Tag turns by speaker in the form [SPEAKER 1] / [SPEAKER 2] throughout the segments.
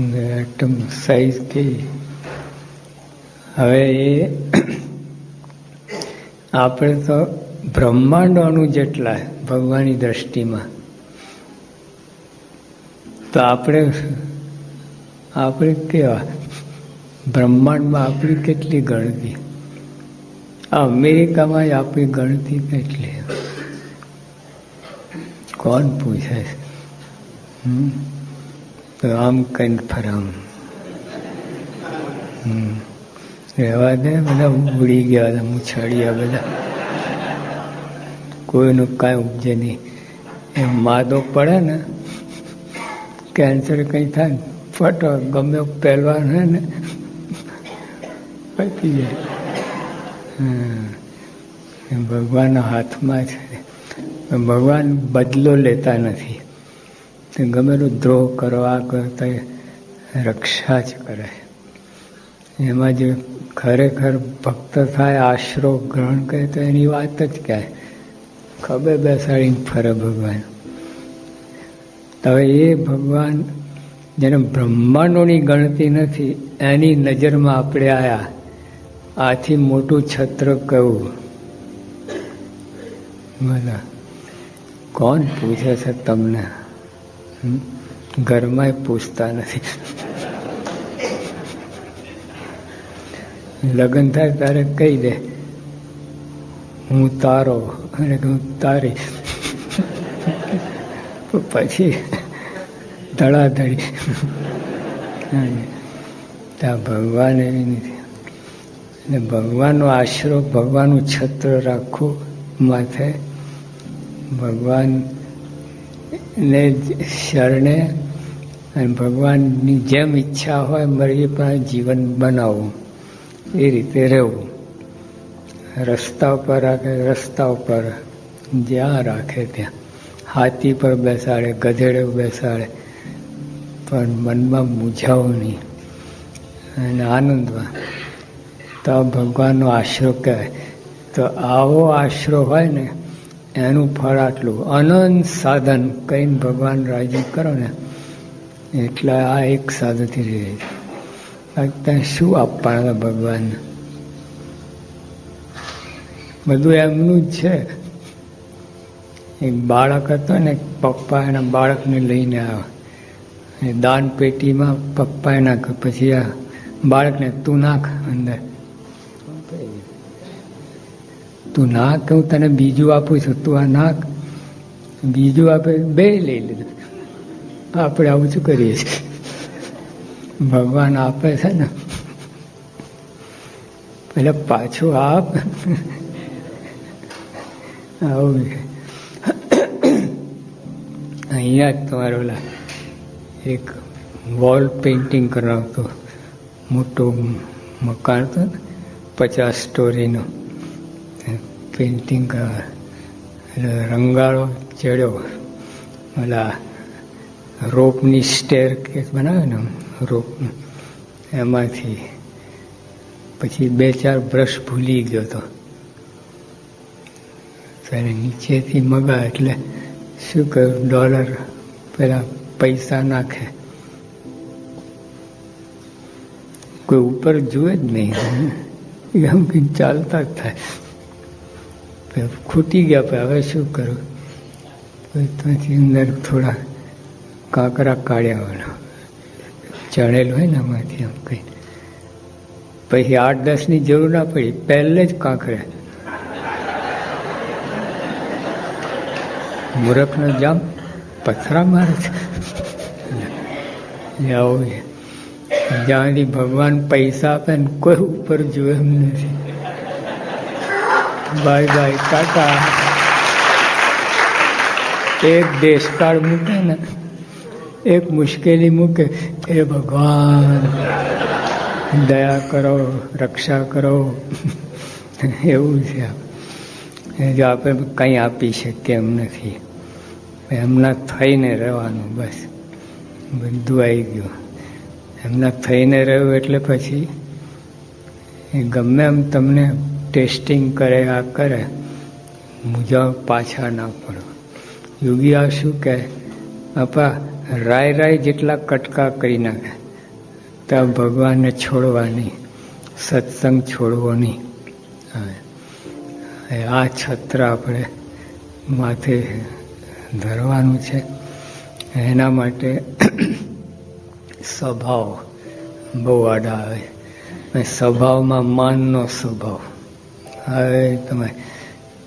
[SPEAKER 1] Atom size કેવી હવે એ આપણે તો બ્રહ્માંડોનું જેટલા ભગવાનની દ્રષ્ટિમાં. તો આપણે આપણે કેવા? બ્રહ્માંડમાં આપણી કેટલી ગણતી? અમેરિકામાં આપણી ગણતી કેટલી? કોણ પૂછે? છે? તો આમ કંઈક ફરામ. રહેવા દે, બધા ઉડી ગયા બધા મૂછાડ્યા બધા. કોઈનું કાંઈ ઉપજે નહીં. એ માદો પડે ને કેન્સર કંઈ થાય ને, ફટો, ગમે પહેલવાન હે ને, પતી જાય. ભગવાનના હાથમાં છે. ભગવાન બદલો લેતા નથી. તે ગમે તો દ્રોહ કરવા કરતા રક્ષા જ કરે. એમાં જે ખરેખર ભક્ત થાય, આશરો ગ્રહણ કરે, તો એની વાત જ કહે ખભે બેસાડીને ફરે ભગવાન. હવે એ ભગવાન જેને બ્રહ્માંડોની ગણતી નથી, એની નજરમાં આપણે આયા. આથી મોટું છત્ર કહું બોલા. કોણ પૂછે છે તમને? ઘરમાંય પૂછતા નથી. લગ્ન થાય ત્યારે કહી દે, હું તારો અને હું તારી. પછી ધડાધડી. ત્યાં ભગવાન એવી નથી. એટલે ભગવાનનો આશરો, ભગવાનનું છત્ર રાખવું માથે. ભગવાન ને શરણે અને ભગવાનની જેમ ઈચ્છા હોય મરજી પણ જીવન બનાવવું, એ રીતે રહેવું. રસ્તા ઉપર રાખે રસ્તા ઉપર જ્યાં રાખે ત્યાં. હાથી પર બેસાડે, ગધેડે બેસાડે, પણ મનમાં મૂંઝાવું નહીં. અને આનંદમાં, તો ભગવાનનો આશરો કહેવાય. તો આવો આશરો હોય ને એનું ફળ આટલું. અનંત સાધન કહીને ભગવાન રાજી કરો ને, એટલે આ એક સાધુથી રહે. ત્યાં શું આપવાના ભગવાનને બધું એમનું જ છે. એક બાળક હતો ને પપ્પા એના બાળકને લઈને આવ્યો. દાન પેટીમાં પપ્પા એના પછી આ બાળકને તું નાખ અંદર. તું નાખ હું તને બીજું આપું છું. તું આ નાખ બીજું આપે, બે લઈ લીધું આપણે આવું શું કરીએ છીએ? ભગવાન આપે છે ને. એટલે પાછું આપ. આવું અહીંયા જ તમારો એક વોલ પેઇન્ટિંગ કરાવતો મોટો મકાન હતું ને, પચાસ સ્ટોરીનો પેઇન્ટિંગ એટલે રંગાળો ચડ્યો. ઓલા રોપની સ્ટેર કે બનાવે ને રોપ, એમાંથી પછી બે ચાર બ્રશ ભૂલી ગયો હતો ત્યારે નીચેથી મગા એટલે શું કહ્યું ડોલર પેલા પૈસા નાખે. કોઈ ઉપર જુએ જ નહીં. એમ ચાલતા જ થાય. ખૂટી ગયા પછી હવે શું કરું? ત્યાંથી અંદર થોડા કાંકરા કાઢ્યા ચણેલું હોય ને આમાંથી આમ કંઈ. પછી આઠ દસની જરૂર ના પડી, પહેલે જ કાંકરે. મૂરખનો જામ પથરા મારે છે. આવું જ્યાંથી જ્યાં ભગવાન પૈસા આપે ને કોઈ ઉપર જોવે એમ નથી. Bye bye, tata. એક દેશકાળ મૂકે ને, એક મુશ્કેલી મૂકે, એ ભગવાન. દયા કરો, રક્ષા કરો. એવું છે જો આપણે કંઈ આપી શકીએ એમ નથી. એમના થઈને રહેવાનું, બસ. બધું આવી ગયું. એમના થઈને રહ્યું એટલે પછી ગમે એમ તમને ટેસ્ટિંગ કરે આ કરે મુજા પાછા ના પડો. યોગી આ શું કહે? આપા રાય રાય જેટલા કટકા કરી નાખે, ત્યાં ભગવાનને છોડવાની, સત્સંગ છોડવો નહીં. હવે આ છત્ર આપણે માથે ધરવાનું છે. એના માટે સ્વભાવ બહુ આડા આવે. સ્વભાવમાં માનનો સ્વભાવ. હવે તમે.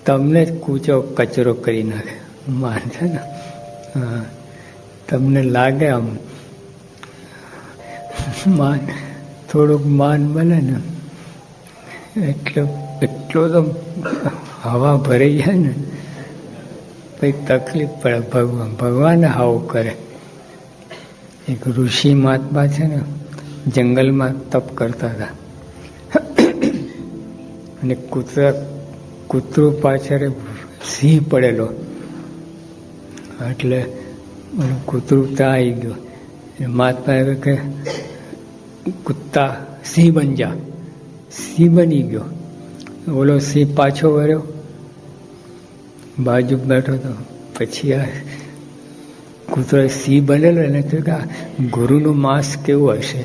[SPEAKER 1] તમને જ કૂચો કચરો કરી નાખે. માન છે ને તમને લાગે આમ. માન, થોડુંક માન બને ને. એટલે, એટલો તો હવા ભરાઈ જાય ને. પછી તકલીફ પડે. ભગવાન ભગવાન હાવ કરે. એક ઋષિ મહાત્મા છે ને, જંગલમાં તપ કરતા હતા. અને કૂતરા કૂતરું પાછળ સિંહ પડેલો. એટલે કૂતરું ત્યાં આવી ગયું એટલે એવું કે કૂતા સિંહ બન જા. સિંહ બની ગયો. ઓલો સિંહ પાછો વર્યો બાજુ બેઠો તો પછી આ કૂતરો સિંહ બનેલો. એને થયું કે ગુરુનું માંસ કેવું હશે?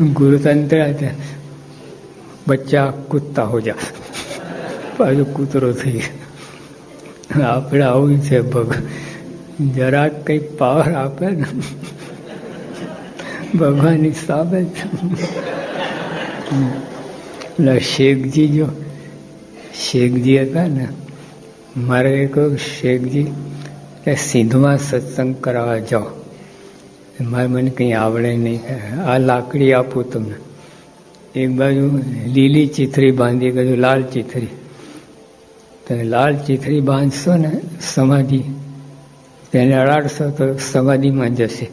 [SPEAKER 1] ગુરુતંત્ર બચ્ચા કૂદતા હો જા. પાછો કૂતરો થઈ આપણે આવું છે ભગ. જરાક કંઈક પાવર આપે ને, ભગવાનની સામે એટલે શેખજી જો, શેખજી હતા ને, મારે કહ્યું શેખજી કે સિંધમાં સત્સંગ કરાવવા જાઓ. મારે મને કંઈ આવડે નહીં. આ લાકડી આપું તમને. એક બાજુ લીલી ચીથરી બાંધી બાજુ લાલ ચીથરી. તમે લાલ ચીથરી બાંધશો ને, સમાધિ, તેને અડાડશો તો સમાધિમાં જશે.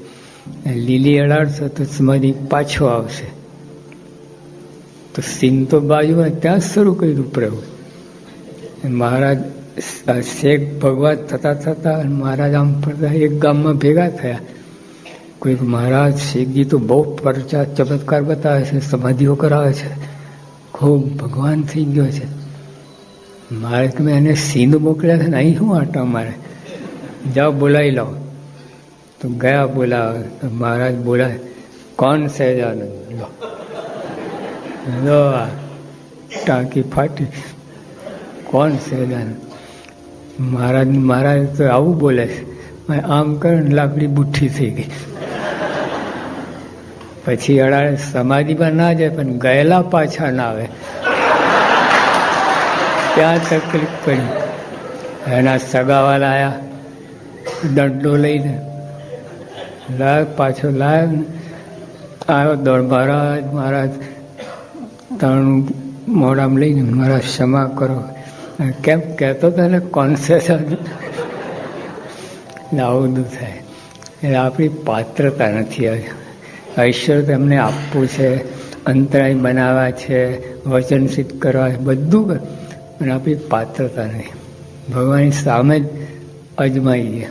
[SPEAKER 1] લીલી અડાડશો તો સમાધિ પાછો આવશે. તો સિંહ તો બાજુમાં ત્યાં શરૂ કર્યું પ્રયોગ મહારાજ શેખ ભગવાન થતા થતા મહારાજ આમ ફરતા એક ગામમાં ભેગા થયા. કોઈક મહારાજ શેખજી તો બહુ પરચા ચમત્કાર બતાવે છે, સમાધિઓ કરાવે છે. ખૂબ ભગવાન થઈ ગયો છે. મારે તમે એને સીંધ મોકલ્યા છે ને, અહીં શું આટા મારે? જાઓ, બોલાવી લાવો તો ગયા બોલાવે. મહારાજ બોલાય કોણ સહેજાનંદ? લો. લો ટાંકી ફાટી. કોણ સહેજાનંદ? મહારાજ મહારાજ તો આવું બોલે છે. આમ કરે લાકડી બુઠ્ઠી થઈ ગઈ. પછી અડાડે સમાધિમાં ના જાય, પણ ગયેલા પાછા ના આવે. ત્યાં તકલીફ પડી? એના સગાવાલા આવ્યા દંડો લઈને. લાગ પાછો લાગ આવ્યો દોડ મહારાજ મહારાજ, ત્રણ મોડામાં લઈને મારા ક્ષમા કરો. કેમ કહેતો તને ને આવું થાય. એટલે આપણી પાત્રતા નથી આવી. ઈશ્વર તેમને આપવું છે, અંતરાય બનાવવા છે, વચન સિદ્ધ કરવા બધું પણ આપણી પાત્રતા નહીં. ભગવાનની સામે જ અજમાઈએ.